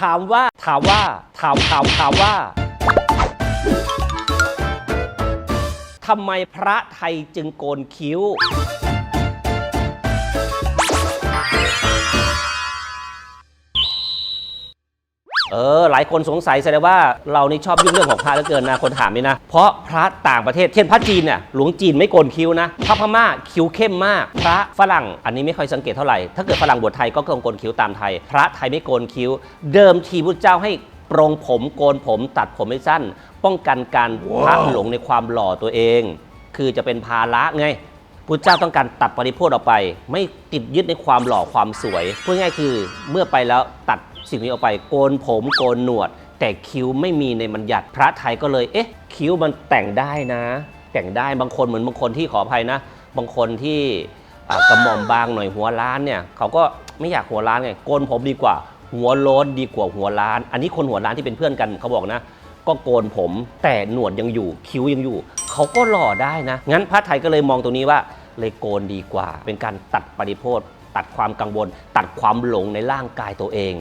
ถามว่า ถามว่า ถามถามถามว่าทำไมพระไทยจึงโกนคิ้ว เออ หลายคนสงสัยแสดงว่าเรานี่ชอบยุ่งเรื่องของพระเหลือเกินนะคนถามนี่นะ เพราะพระต่างประเทศ เช่นพระจีนเนี่ยหลวงจีนไม่โกนคิ้วนะพระพม่าคิ้วเข้มมาก พระฝรั่งอันนี้ไม่ค่อยสังเกตเท่าไหร่ ถ้าเกิดฝรั่งบวชไทยก็คงโกนคิ้วตามไทย พระไทยไม่โกนคิ้ว เดิมทีพุทธเจ้าให้ปรงผมโกนผมตัดผมให้สั้น ป้องกันการพระหลงในความหล่อตัวเอง คือจะเป็นภาระไงพุทธเจ้าต้องการตัดปริโภทออกไป ไม่ติดยึดในความหล่อความสวยพูดง่ายคือเมื่อไปแล้วตัด สิ่งนี้ออกไปโกนผมโกนหนวด แต่คิ้วไม่มีในบัญญัติพระไทยก็เลยเอ๊ะ คิ้วมันแต่งได้นะ แต่งได้บางคนเหมือนบางคนที่ขออภัยนะ บางคนที่กระหม่อมบางหน่อยหัวล้านเนี่ยเขาก็ไม่อยากหัวล้านไงโกนผมดีกว่า หัวโล้นดีกว่าหัวล้าน อันนี้คนหัวล้านที่เป็นเพื่อนกันเขาบอกนะก็โกนผมแต่หนวดยังอยู่คิ้วยังอยู่ เขาก็หล่อได้นะ งั้นพระไทยก็เลยมองตรงนี้ว่าเลยโกนดีกว่า เป็นการตัดปริโภท ตัดความกังวล ตัดความหลงในร่างกายตัวเอง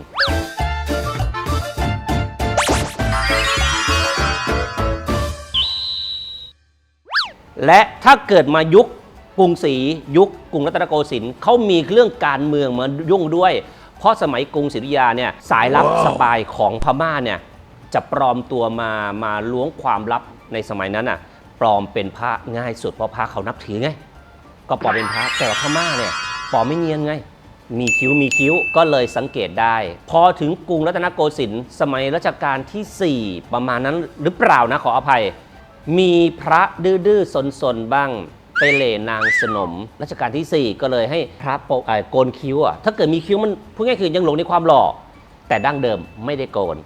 และถ้าเกิดมายุคกรุงศรียุคกรุงรัตนโกสินทร์เขามีเรื่องการเมืองมายุ่งด้วย เพราะสมัยกรุงศรีอยุธยาเนี่ยสายลับสปายของพม่าเนี่ยจะปลอมตัวมามาล้วงความลับในสมัยนั้นอะปลอมเป็นพระง่ายสุดเพราะพระเขานับถือไงก็ปลอมเป็นพระแต่ว่าพม่าเนี่ย ปอไม่เนียนไง มีคิ้วมีคิ้วก็เลยสังเกตได้ พอถึงกรุงรัตนโกสินทร์สมัยรัชกาลที่ 4 ประมาณนั้นหรือเปล่านะขออภัย มีพระดื้อๆสนๆบ้างไปเหลนางสนมรัชกาลที่ 4 ก็เลยให้พระโปะโกนคิ้วอะถ้าเกิดมีคิ้วมันพูดง่ายๆคือยังหลงในความหล่อแต่ดั้งเดิมไม่ได้โกน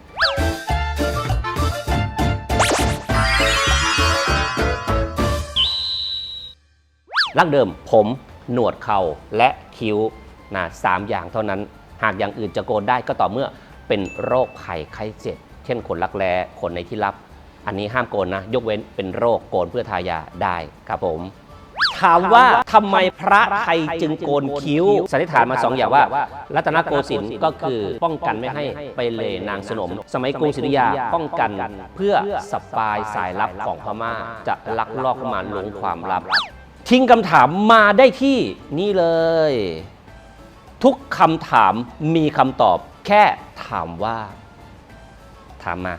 ร่างเดิมผม หนวดเข่าและคิ้วนะสามอย่างเท่านั้น หากอย่างอื่นจะโกนได้ก็ต่อเมื่อเป็นโรคภัยไข้เจ็บ เช่นขนรักแร้ขนในที่รับ อันนี้ห้ามโกนนะ ยกเว้นเป็นโรคโกนเพื่อทายาได้ครับผม ถามว่าทำไมพระไทยจึงโกนคิ้วสันนิษฐานมาสองอย่างว่า รัตนโกสินทร์ก็คือป้องกันไม่ให้ไปเลนางสนม สมัยกรุงศรีอยุธยาป้องกันเพื่อสปายสายลับของพม่าจะลักลอบเข้ามาลวงความลับ ทิ้งคำถามมาได้ที่นี่เลย ทุกคำถามมีคำตอบแค่ถามว่า ถามมา